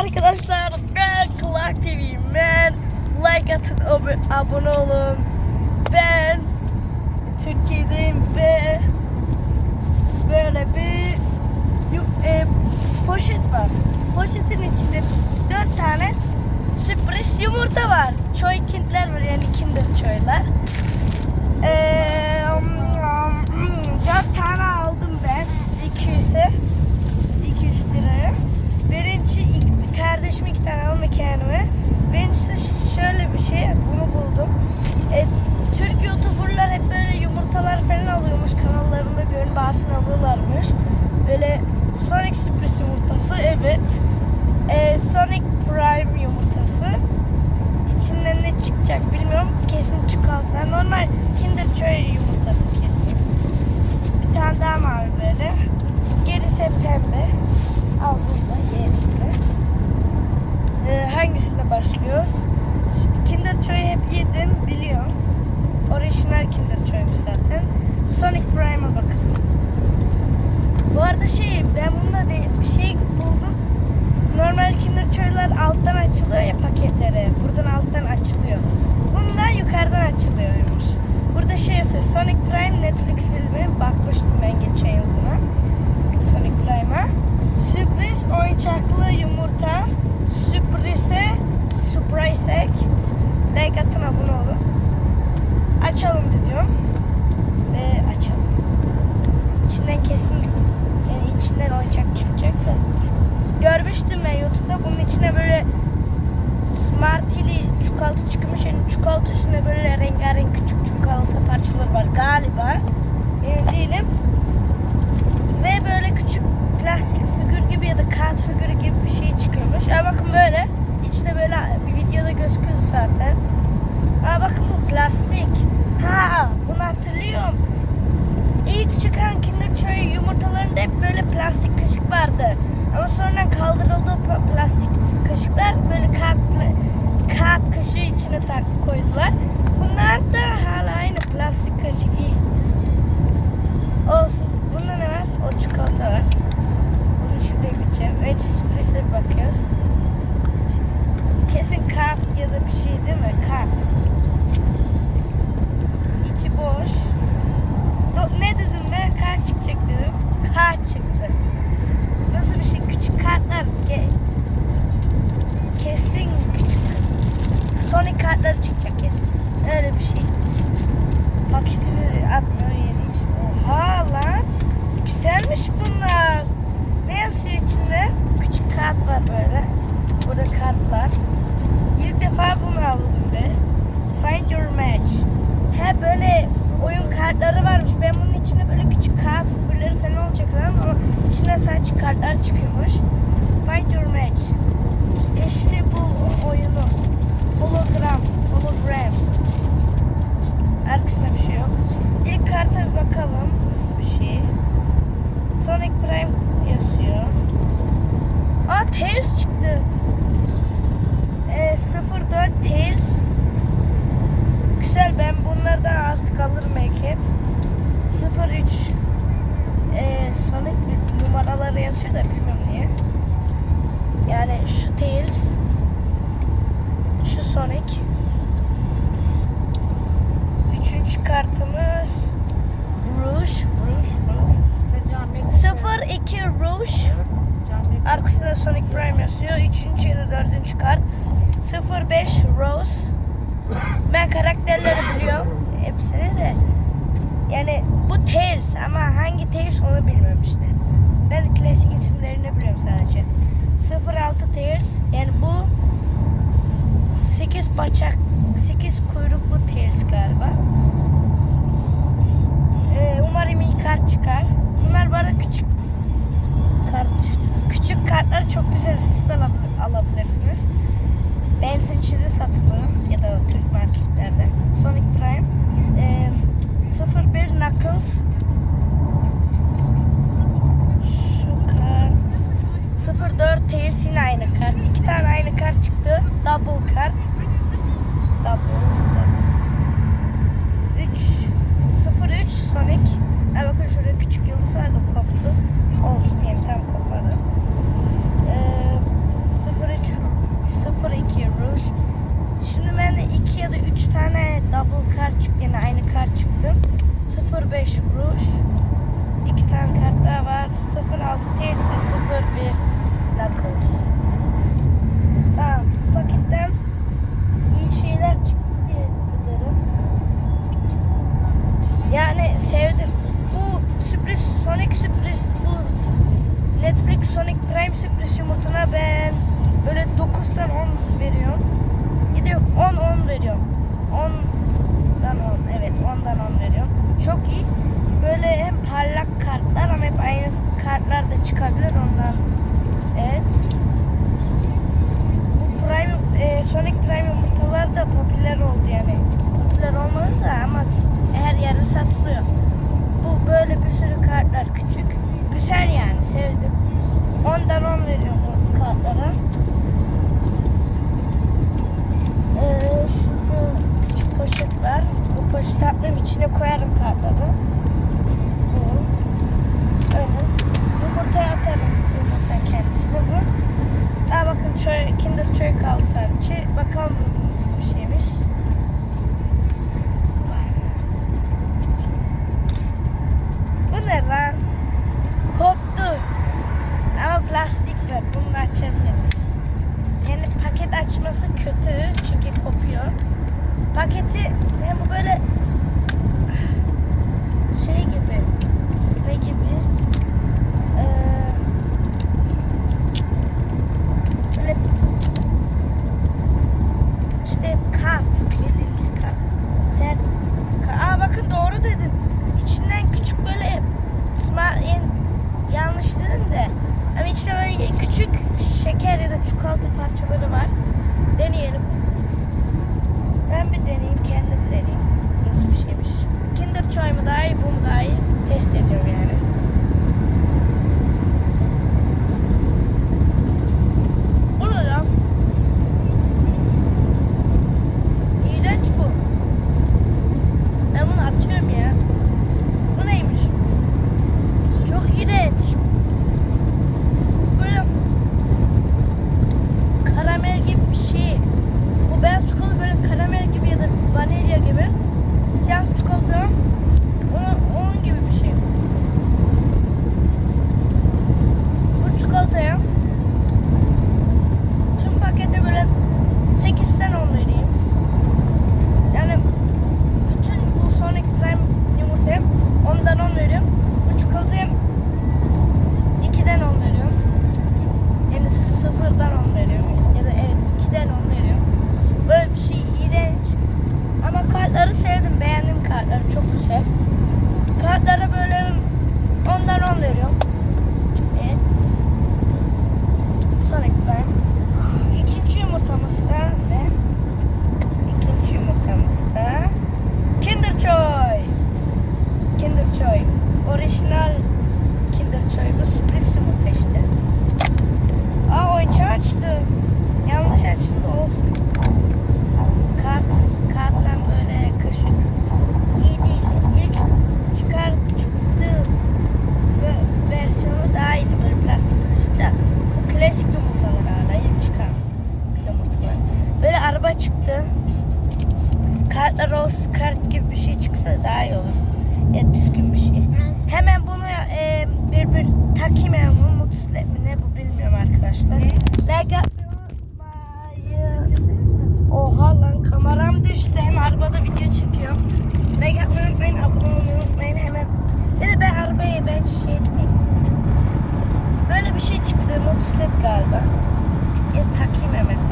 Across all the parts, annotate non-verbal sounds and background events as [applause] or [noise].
arkadaşlar ben Clark TV'yim ben like atın ab- abone olun. Ben Türkiye'deyim ve böyle bir e, poşet var. Poşetin içinde dört tane sürpriz yumurta var. Çoy kindler var yani kinder çoylar ee, dört tane aldım ben 200'e 200 liraya. Birinci ilk- kardeşim iki tane alma kendime. Birincisi şöyle bir şey bunu buldum. E, Türk youtuberlar hep böyle yumurtalar falan alıyormuş kanallarında görün bazısını alıyorlarmış. Böyle Sonic sürpriz yumurtası evet. E, Sonic Prime yumurtası. İçinden ne çıkacak bilmiyorum. Kesin çikolata. Normal Kinder Joy yumurtası kesin. Bir tane daha mavi böyle. Gerisi pembe. Al burada yerisini. Ee, hangisine başlıyoruz? Kinder Joy'u hep yedim biliyorum. Orijinal Kinder Joy'muş zaten. Sonic Prime'a bakalım. Bu arada şey ben bununla değil bir şey buldum. Normal Kinder Joy'lar alttan açılıyor ya paketleri. Buradan alttan açılıyor. Bunlar yukarıdan açılıyormuş. Burada şey yazıyor. Sonic Filmi. Bakmıştım ben geçen yıl buna. Sonic Prime'a. Sürpriz oyuncaklı yumurta. Sürprize surprise egg. Like atın abone olun. Açalım diyorum. Ve açalım. İçinden kesin yani içinden oyuncak çıkacak da. Görmüştüm ben YouTube'da bunun içine böyle Smartili çikolata çıkmış. Yani çikolata üstüne böyle rengarenk küçük çikolata parçaları var galiba. Emin değilim. Ve böyle küçük plastik figür gibi ya da kağıt figürü gibi bir şey çıkıyormuş. Aa bakın böyle. İçinde böyle bir videoda gözüküyordu zaten. Aa bakın bu plastik. Ha bunu hatırlıyorum. İlk çıkan Kinder Joy yumurtalarında hep böyle plastik kaşık vardı. Ama sonradan kaldırıldı o pla- plastik kaşıklar böyle kağıt, kağıt kaşığı içine tak koydular. Bunlar da hala aynı plastik kaşık iyi. Olsun. Bunda ne var? O çikolata var. Bunu şimdi yemeyeceğim. Önce sürprize bakıyoruz. Kesin kağıt ya da bir şey değil mi? Kağıt. İçi boş. Do- ne dedim ben? Kart çıkacak dedim. Kart çıktı. Nasıl bir şey? Küçük kartlar. Ge- kesin küçük. Sonic kartları çıkacak kesin. Öyle bir şey. Paketini atmıyor yeri için. Oha lan. Güzelmiş bunlar. Ne yazıyor içinde? Küçük kart var böyle. Burada kartlar. İlk defa bunu aldım be. Find your match. He böyle oyun kartları varmış. Ben bunun içine böyle küçük kağıt figürleri falan olacak sanırım ama içine sadece kartlar çıkıyormuş. Find your match. Eşini bul oyunu. Hologram. Holograms. Arkasında bir şey yok. İlk karta bir bakalım. Nasıl bir şey. Sonic Prime yazıyor. Aa Tails çıktı. Ee, 04 Tails. Güzel ben bunlardan artık alırım belki. 03 ee, Sonic numaraları yazıyor da bilmiyorum niye. Yani şu Tails. Şu Sonic. Üçüncü kartımız Rouge. Rouge. Rouge. 02 Rouge. Arkasında Sonic Prime yazıyor. Üçüncü ya da dördüncü kart. 05 Rose. Ben karakterleri biliyorum. Hepsini de. Yani bu Tails ama hangi Tails onu bilmiyorum işte. Ben klasik isimlerini biliyorum sadece. 06 Tails. Yani bu 8 bacak, 8 kuyruklu çıkabilir ondan. Evet. Bu Prime, e, Sonic Prime yumurtalar da popüler oldu yani. Popüler olmadı da ama her yerde satılıyor. Bu böyle bir sürü kartlar küçük. Güzel yani sevdim. Ondan on veriyorum bu kartlara. Ee, şurada küçük poşetler. Bu poşet poşetlerin içine koyarım kartları. neyse. Kartlara böyle ondan on veriyorum. Evet. Sonrakiler. İkinci yumurtamız da ne? İkinci yumurtamız da Kinder Joy. Kinder Joy. Orijinal Kinder Joy'umuz. araba çıktı. Kartlar olsun, kart gibi bir şey çıksa daha iyi olur. Ya düzgün bir şey. Hemen bunu e, bir bir takayım yani bu motosiklet mi ne bu bilmiyorum arkadaşlar. Like atmayı unutmayın. Oha lan kameram düştü. Hem arabada video çekiyorum. Like atmayı unutmayın, abone olmayı unutmayın hemen. Ya da ben arabayı ben şey etmeyeyim. Böyle bir şey çıktı motosiklet galiba. Ya takayım hemen.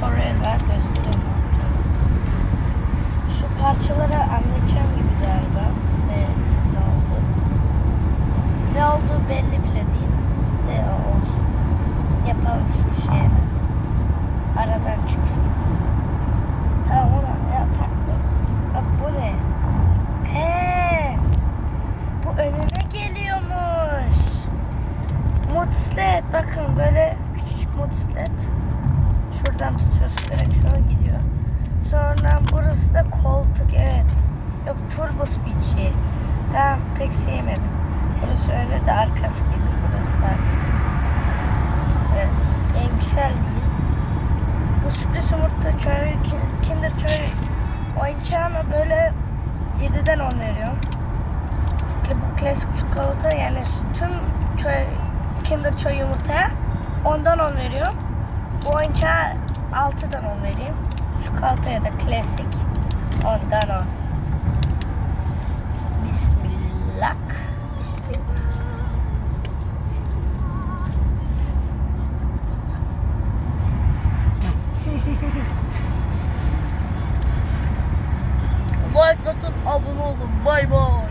Torreller gösterim. Şu parçaları anlayacağım gibi galiba. Ne, ne oldu? Ne olduğu belli bile değil. Ne olsun. Yapalım şu şeyi. Aradan çıksın. Tamam ona ya taktım. Bak bu ne? He. Bu önüne geliyormuş. Mutlu et. Bakın böyle Sonra burası da koltuk evet. Yok turbos biçi. Tamam pek sevmedim. Burası önü de arkası gibi. Burası da arkası. Evet. En güzel değil. Bu sürpriz yumurta ki- kinder çöreği oyuncağına böyle 7'den 10 veriyorum. Kla- Klasik çikolata yani tüm çöre, kinder çöreği yumurtaya 10'dan 10 veriyorum. Bu oyuncağa 6'dan 10 vereyim. Çikolataya da klasik 10'dan 10. Bismillah. Bismillah. [laughs] like atın, abone olun. Bay bay.